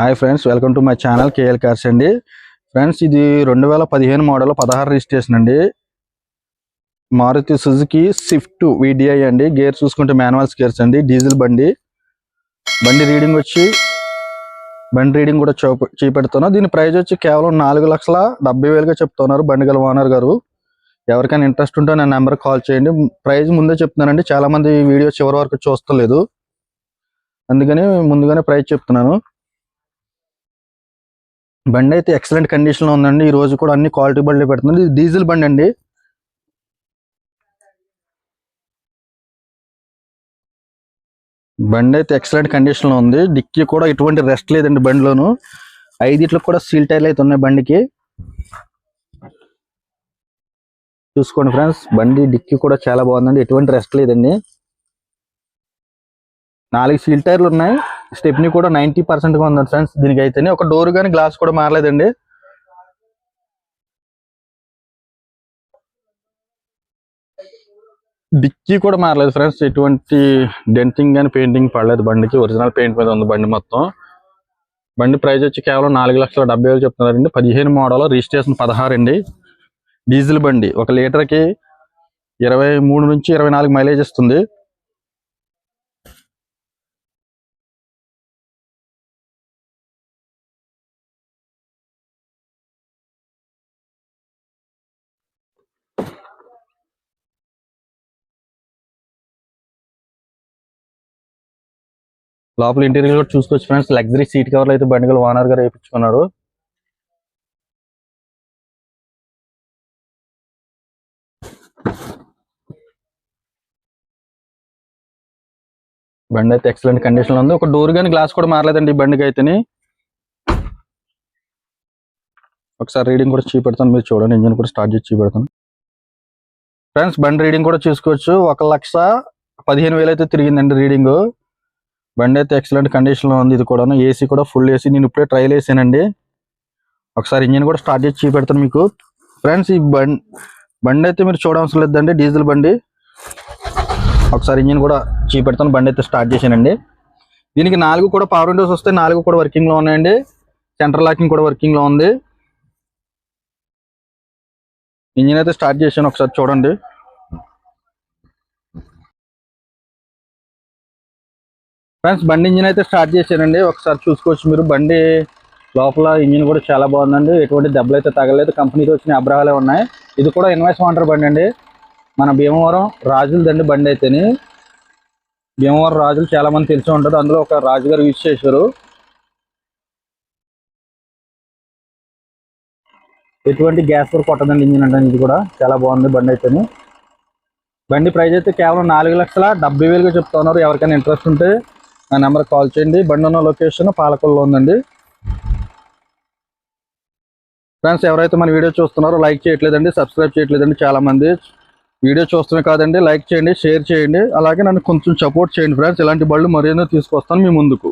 Hi friends welcome to my channel KL cars అండి. Friends ఇది రెండు వేల పదిహేను మోడల్ పదహారు రిజిస్ట్రేషన్ అండి. మారుతి సుజుకి స్విఫ్ట్ విడిఐ అండి. గేర్ చూసుకుంటే మాన్యువల్స్ గేర్స్ అండి. డీజిల్ బండి. బండి రీడింగ్ వచ్చి బండి రీడింగ్ కూడా చూపెడుతున్నా. దీని ప్రైజ్ వచ్చి కేవలం నాలుగు లక్షల డెబ్బై వేలుగా చెప్తున్నారు బండి గల ఓనర్ గారు. ఎవరికైనా ఇంట్రెస్ట్ ఉంటే నా నెంబర్ కాల్ చేయండి. ప్రైస్ ముందే చెప్తున్నానండి. చాలా మంది వీడియో చివరి వరకు చూస్తలేదు. అందుకని ముందుగానే ప్రైజ్ చెప్తున్నాను. బండి అయితే ఎక్సలెంట్ కండిషన్లో ఉందండి. ఈ రోజు కూడా అన్ని క్వాలిటీ బండ్లు పెడుతుంది ఇది డీజిల్ బండి అండి. బండి అయితే ఎక్సలెంట్ కండిషన్లో ఉంది. డిక్కీ కూడా ఎటువంటి రెస్ట్ లేదండి బండిలోను. ఐదిట్లకు కూడా సీల్ టైర్లు అయితే ఉన్నాయి బండికి. చూసుకోండి ఫ్రెండ్స్ బండి డిక్కీ కూడా చాలా బాగుందండి. ఎటువంటి రెస్ట్ లేదండి. నాలుగు సీల్ టైర్లు ఉన్నాయి. స్టెప్ని కూడా నైంటీ పర్సెంట్గా ఉంది ఫ్రెండ్స్. దీనికి అయితేనే ఒక డోర్ కానీ గ్లాస్ కూడా మారలేదండి. డిక్కీ కూడా మారలేదు ఫ్రెండ్స్. ఎటువంటి డెంటింగ్ కానీ పెయింటింగ్ పడలేదు. బండికి ఒరిజినల్ పెయింట్ మీద ఉంది బండి మొత్తం. బండి ప్రైస్ వచ్చి కేవలం నాలుగు లక్షల డెబ్బై వేలు చెప్తున్నారండి. పదిహేను మోడల్ రిజిస్ట్రేషన్ పదహారు అండి. డీజిల్ బండి ఒక లీటర్కి ఇరవై మూడు నుంచి ఇరవై నాలుగు మైలేజ్ ఇస్తుంది. లోపల ఇంటీరియర్ కూడా చూసుకోవచ్చు ఫ్రెండ్స్. లగ్జరీ సీట్ కవర్లు అయితే బండిగల ఓనర్ గారు వేయించుకున్నారు. బండి అయితే ఎక్సలెంట్ కండిషన్లో ఉంది. ఒక డోర్ కానీ గ్లాస్ కూడా మారలేదండి ఈ బండికి అయితేని. ఒకసారి రీడింగ్ కూడా చూపెడతాను. మీరు చూడండి ఇంజిన్ కూడా స్టార్ట్ చేసి చూపెడతాను. ఫ్రెండ్స్ బండి రీడింగ్ కూడా చూసుకోవచ్చు. ఒక లక్ష పదిహేను వేలు అయితే తిరిగిందండి రీడింగ్ బండి అయితే ఎక్సలెంట్ కండిషన్లో ఉంది ఇది కూడా ఏసీ కూడా ఫుల్ ఏసీ నేను ఇప్పుడే ట్రైల్ వేసానండి. ఒకసారి ఇంజిన్ కూడా స్టార్ట్ చేసి చూపెడతాను మీకు. ఫ్రెండ్స్ ఈ బండి బండి అయితే మీరు చూడవలసిన లేదండి డీజిల్ బండి. ఒకసారి ఇంజిన్ కూడా చూపెడతాను బండి అయితే స్టార్ట్ చేశానండి దీనికి నాలుగు కూడా పవర్ విండోస్ వస్తే నాలుగు కూడా వర్కింగ్లో ఉన్నాయండి. సెంటర్ లాకింగ్ కూడా వర్కింగ్లో ఉంది. ఇంజిన్ అయితే స్టార్ట్ చేశాను ఒకసారి చూడండి. ఫ్రెండ్స్ బండి ఇంజిన్ అయితే స్టార్ట్ చేశానండి ఒకసారి చూసుకోవచ్చు మీరు. బండి లోపల ఇంజిన్ కూడా చాలా బాగుందండి. ఎటువంటి దెబ్బలు అయితే తగలేదు. కంపెనీతో వచ్చిన అబ్రహాలే ఉన్నాయి. ఇది కూడా ఇన్వాయిస్ వాంటర్ బండి అండి. మన భీమవరం రాజులదండి బండి అయితేని. భీమవరం రాజులు చాలా మంది తెలిసి ఉంటారు. అందులో ఒక రాజు గారు యూజ్ చేశారు. ఎటువంటి గ్యాస్ కూడా కొట్టదండి ఇంజిన్ అంటే ఇది కూడా చాలా బాగుంది బండి అయితేని. బండి ప్రైస్ అయితే కేవలం నాలుగు లక్షల డెబ్బై వేలుగా చెప్తున్నారు ఎవరికైనా ఇంట్రెస్ట్ ఉంటే నా నెంబర్ కాల్ చేయండి. బండి ఉన్న లొకేషన్ పాలకొల్లో ఉందండి. ఫ్రెండ్స్ ఎవరైతే మన వీడియో చూస్తున్నారో లైక్ చేయట్లేదండి సబ్స్క్రైబ్ చేయట్లేదండి చాలామంది. వీడియో చూస్తున్నాయి కాదండి లైక్ చేయండి షేర్ చేయండి. అలాగే నన్ను కొంచెం సపోర్ట్ చేయండి ఫ్రెండ్స్. ఇలాంటి బళ్ళు మరేదో తీసుకొస్తాను మీ ముందుకు.